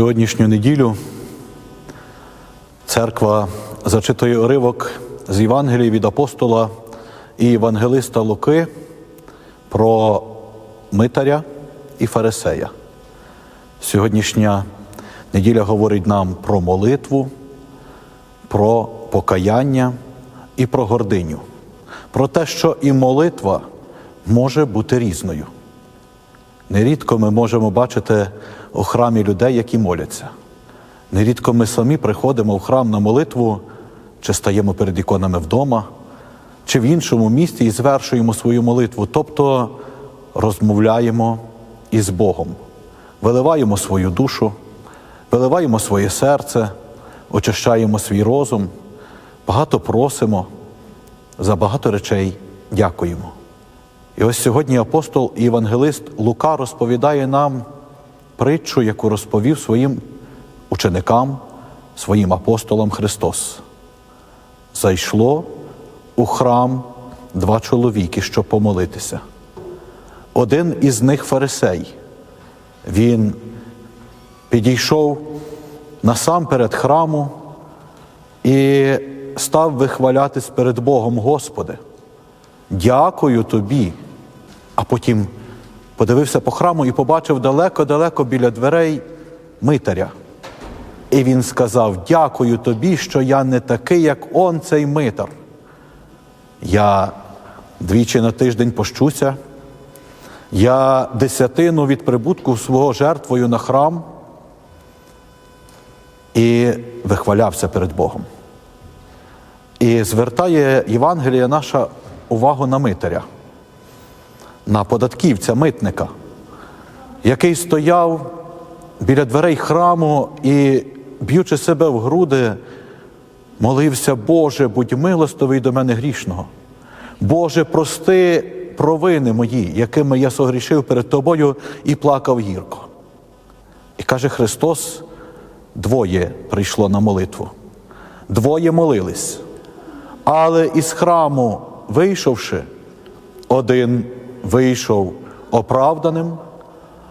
Сьогоднішню неділю церква зачитує уривок з Євангелії від апостола і євангелиста Луки про митаря і фарисея. Сьогоднішня неділя говорить нам про молитву, про покаяння і про гординю, про те, що і молитва може бути різною. Нерідко ми можемо бачити у храмі людей, які моляться. Нерідко ми самі приходимо в храм на молитву, чи стаємо перед іконами вдома, чи в іншому місці і звершуємо свою молитву, тобто розмовляємо із Богом, виливаємо свою душу, виливаємо своє серце, очищаємо свій розум, багато просимо, за багато речей дякуємо. І ось сьогодні апостол і євангелист Лука розповідає нам притчу, яку розповів своїм ученикам, своїм апостолам Христос. Зайшло у храм два чоловіки, щоб помолитися. Один із них фарисей. Він підійшов насамперед храму і став вихвалятись перед Богом, Господи. Дякую тобі. А потім подивився по храму і побачив далеко-далеко біля дверей митаря. І він сказав: Дякую тобі, що я не такий, як он, цей митар. Я двічі на тиждень пощуся, я десятину від прибутку свого жертвою на храм і вихвалявся перед Богом. І звертає Євангелія наша увагу на митаря, на податківця, митника, який стояв біля дверей храму і, б'ючи себе в груди, молився, Боже, будь милостивий до мене грішного. Боже, прости провини мої, якими я согрішив перед тобою і плакав гірко. І каже Христос, двоє прийшло на молитву, двоє молились. Але із храму, вийшовши, один вийшов оправданим,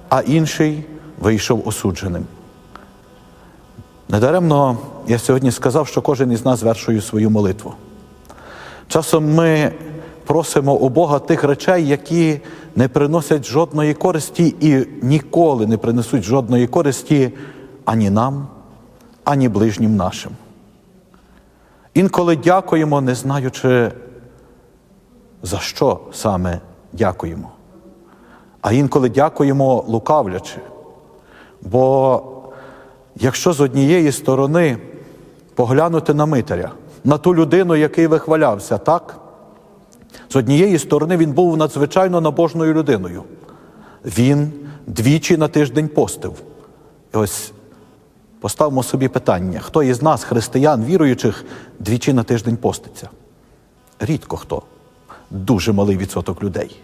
а інший вийшов осудженим. Недаремно я сьогодні сказав, що кожен із нас звершує свою молитву. Часом ми просимо у Бога тих речей, які не приносять жодної користі і ніколи не принесуть жодної користі ані нам, ані ближнім нашим. Інколи дякуємо, не знаючи, за що саме дякуємо. А інколи дякуємо лукавлячи. Бо якщо з однієї сторони поглянути на митаря, на ту людину, який вихвалявся, так? З однієї сторони він був надзвичайно набожною людиною. Він двічі на тиждень постив. І ось Поставимо собі питання, хто із нас, християн, віруючих, двічі на тиждень поститься? Рідко хто. Дуже малий відсоток людей.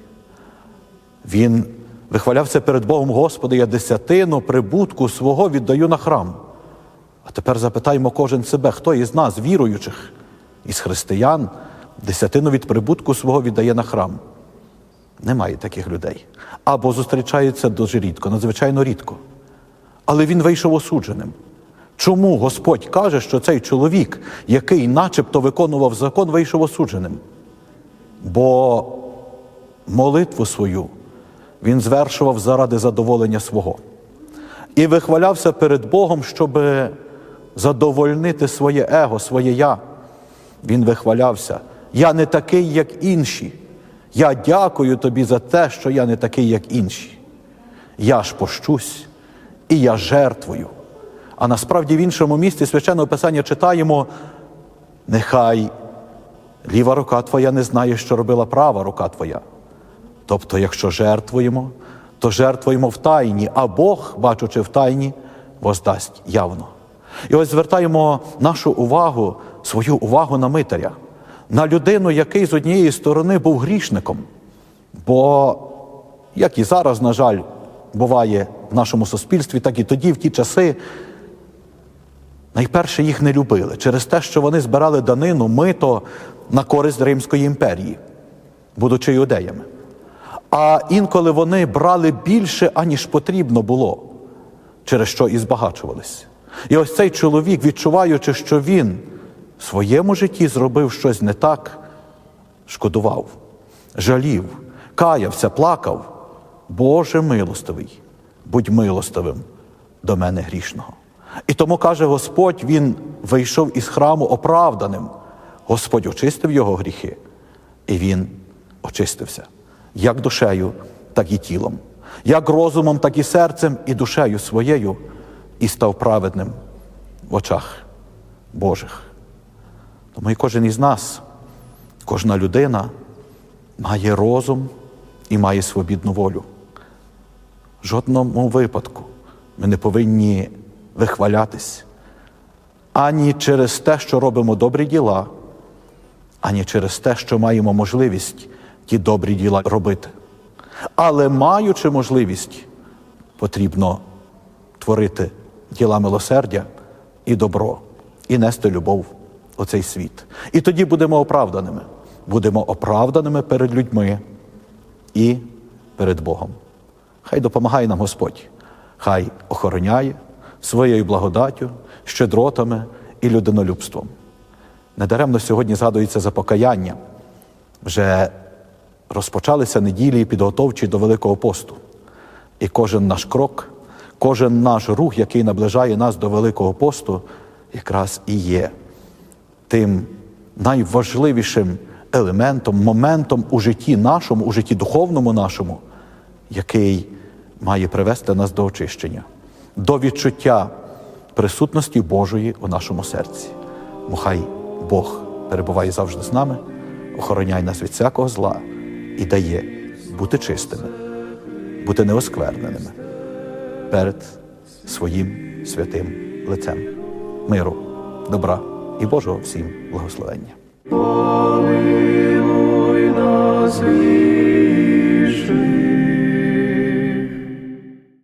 Він вихвалявся перед Богом, Господи, я десятину прибутку свого віддаю на храм. А тепер запитаємо кожен себе, хто із нас, віруючих, із християн, десятину від прибутку свого віддає на храм. Немає таких людей. Або зустрічаються дуже рідко, надзвичайно рідко. Але він вийшов осудженим. Чому Господь каже, що цей чоловік, який начебто виконував закон, вийшов осудженим? Бо молитву свою він звершував заради задоволення свого і вихвалявся перед Богом, щоб задовольнити своє его, своє я. Він вихвалявся. Я не такий, як інші. Я дякую тобі за те, що я не такий, як інші. Я ж пощусь і я жертвую. А насправді в іншому місці священного Писання читаємо: нехай ліва рука твоя не знає, що робила права рука твоя. Тобто, якщо жертвуємо, то жертвуємо в тайні, а Бог, бачучи в тайні, воздасть явно. І ось звертаємо нашу увагу, свою увагу на митаря, на людину, який з однієї сторони був грішником. Бо, як і зараз, на жаль, буває в нашому суспільстві, так і тоді, в ті часи, найперше їх не любили через те, що вони збирали данину, мито на користь Римської імперії, будучи юдеями. А інколи вони брали більше, аніж потрібно було. через що і збагачувались. І ось цей чоловік, відчуваючи, що він в своєму житті зробив щось не так, шкодував, жалів, каявся, плакав. Боже милостивий, будь милостивим до мене грішного. І тому каже Господь, він вийшов із храму оправданим. Господь очистив його гріхи, і він очистився як душею, так і тілом, як розумом, так і серцем, і душею своєю, і став праведним в очах Божих. Тому і кожен із нас, кожна людина має розум і має свобідну волю. В жодному випадку ми не повинні вихвалятись ані через те, що робимо добрі діла, ані через те, що маємо можливість ті добрі діла робити. Але маючи можливість, потрібно творити діла милосердя і добро, і нести любов у цей світ. І тоді будемо оправданими. Будемо оправданими перед людьми і перед Богом. Хай допомагає нам Господь, хай охороняє своєю благодаттю, щедротами і людинолюбством. Недаремно сьогодні згадується за покаяння. Вже розпочалися неділі підготовчі до Великого посту. І кожен наш крок, кожен наш рух, який наближає нас до Великого посту, якраз і є тим найважливішим елементом, моментом у житті нашому, у житті духовному нашому, який має привести нас до очищення, до відчуття присутності Божої у нашому серці. Мохай Бог перебуває завжди з нами, охороняє нас від всякого зла і дає бути чистими, бути неоскверненими перед своїм святим лицем, миру, добра і Божого всім благословення. Помилуй нас,